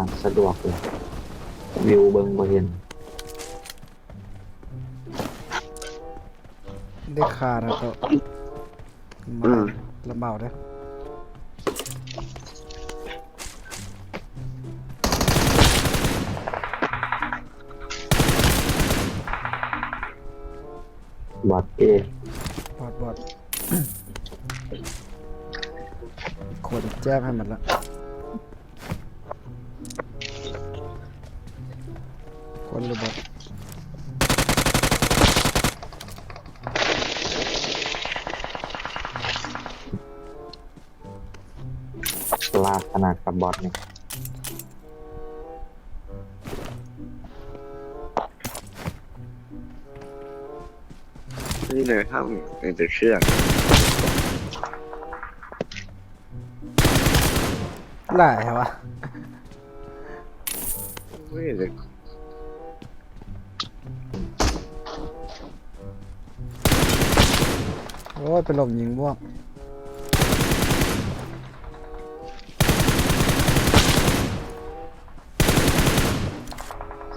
ข้างสะดวกเลยวิวเบิงบ่เห็นได้คานะโตะอืมามลำเบาเด้อบอดเอบอดบอดคนแจ้งให้หมดละ คนหรือบอดลาดขนาดกับบอดนี่นี่เลยครับเป็นแต่เครื่องหลายเหรอวะ ไม่เลย โอ้ยไปหลบยิงม่วง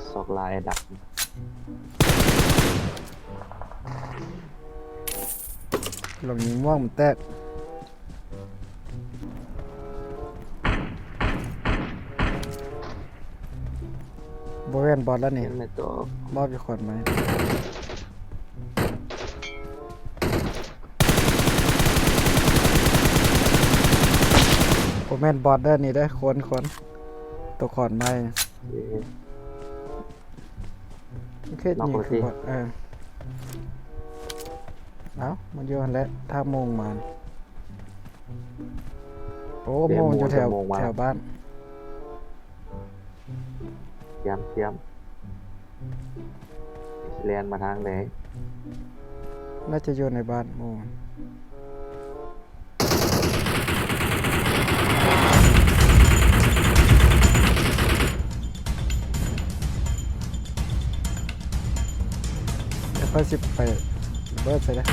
ซอกลายดักหลบยิงม่วงมันแตกบริเวณบอดแล้วนี่เห็นไหมตัวบอบอยู่คนไหม แม่นบอดเด้อนี่ได้อคนคนตัวขอนไม้เอ๊ะโอเคนี่คือบอดเออเอามันอยู่หั่นแหล้วถ้าโมงมานี่โอ้โมงอยู่แถวแถวบ้านเตรียมเตรียมเรียนมาทางไหนน่าจะอยู่ในบ้านโมง เดี๋ยวค่อยสิไประเบิดใส่ได้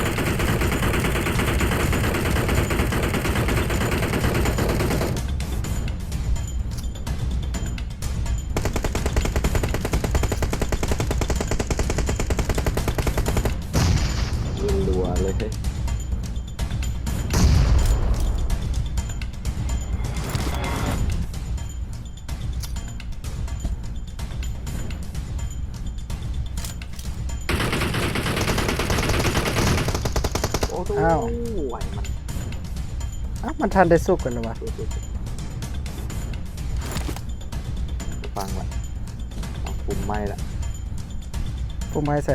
อยิงดัวเลย อ้โหอ้าว ไหวมันอ้าวมันทันได้สุกกันหรอวะฟังละเอาปุ่มไม่ละผู้ไม้ใส่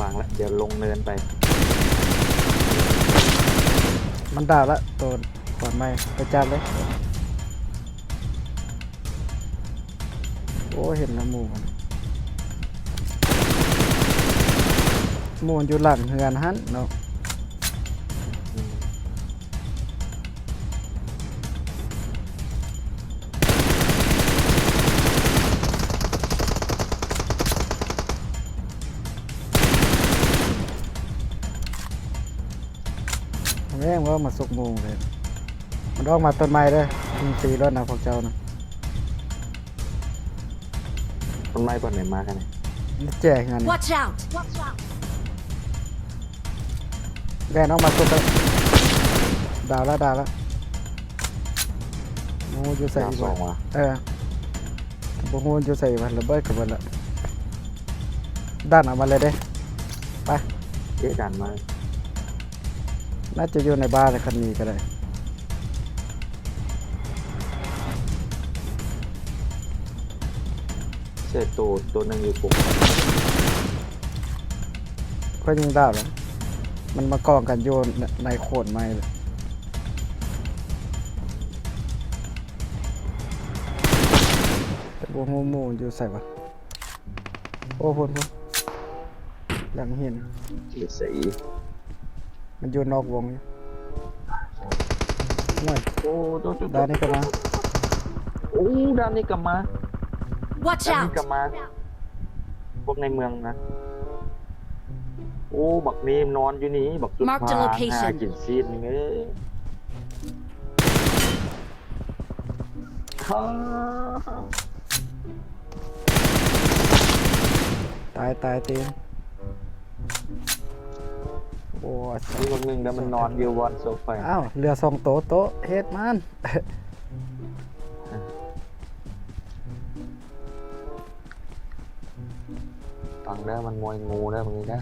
ฟังละเดี๋ยวลงเนินไป มันด่าละตัวขอนไม้ไปจับเลย โอ้เห็นแล้วหมูมัน หมูมันอยู่หลังเฮือนหันเนาะแม่งว่ามาสุกหมูเลยมันออกมาต้นไม้เด้อยิงตีรถนะพวกเจ้านะต้นไม้ต้นไหนมากันเนี่ยมันแจกงานนี่ Watch out! Watch out! แกนออกมาสุกแล้วดาวแล้วดาวแล้วหมูอยู่ใส่ดาวอีกสอวะงว่ะเออบ่ฮู้อยู่ใส่มันระเบิดกับมันละด้านออกมาเลยเด้เจ๊ดันมาน่าจะอยู่ในบ้านเลยคันนี้ก็ได้เศษตัวตัวหนึ่งอยู่ปุ่มค่อยยิงดาวแล้ว มันมากองกันโยนในโขดไม้เลยแต่บ่ฮู้หมู่อยู่ใส่ปะโอ้พุ่นพุ่นหลังหินสีสีมันอยู่นอกวงอยู่ห่วยโอ้ตัวตัวด้านนี้ก็มาโอ้ด้านนี้ก็มา Watch ด้านนี้ out! ก็มา พวกในเมืองนะ โอ้บักนีมนอนอยู่นี่บักจุด Mark the พา location หากินซีนนี่เอ้ยท้อตายตายเต็มโอ้ยมีคนหนึ่งเดี๋ยวมันนอนอยู่บนโซฟาอ้าวเรือสองโต๊ะโต๊ะเฮ็ดมัน ฟังได้มันมวยงูได้มึงนี่นะ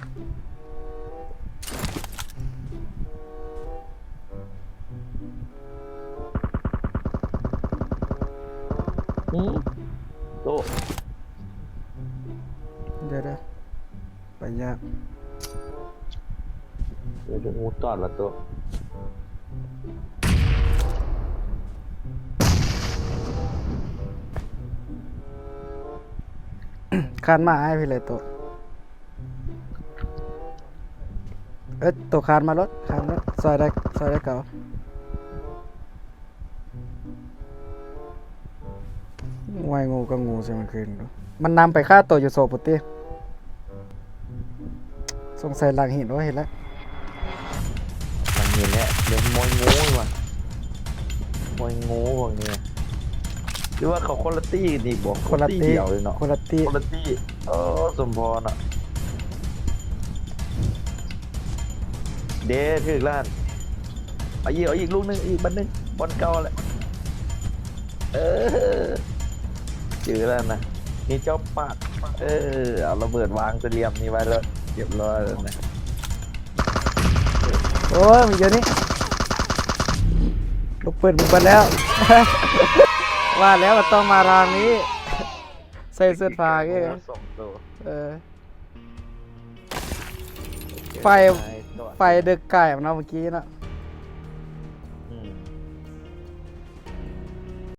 หืมโตเดี๋ยวเดี๋ยวไปยากเดี๋ยวจะงูตอดละโตคานมาให้พี่เลยโต๊ะเอ้ยโต๊ะคานมารถคานรถซอยได้ซอยได้เก่า ง่ายงูก็งูใช่มันคืนดูมันนำไปฆ่าตัวอยู่โซปุติสงสัยหลังหินว่าเห็นแล้วมันเห็นแล้วเดี๋ยวมวยงูดีกว่ะมวยงูพวกนี้หรือว่าเขาคนละตี้นี่บอกคนละตีเดียวเลยเนาะคนละตีคนละตี้เออสมพรอะเดถึกล้านเอาอีกเอาอีกลูกหนึงอีกบันหนึงบอลเก่าแหละเออ จือแล้วนะนี่เจ้าปากเออเอาระเบิดวางเสลียมนี่ไว้แล้วเรียบร้อยแล้วนะโอ้ยมันเยอะนี่ลูกปืนบุกไปแล้ว ว่าแล้วมันต้องมาทางนี้ ใส่เสื้อผ้าแกสองตัวเออ ไฟ ไฟดึกไก่มันเอาเมื่อกี้นะเ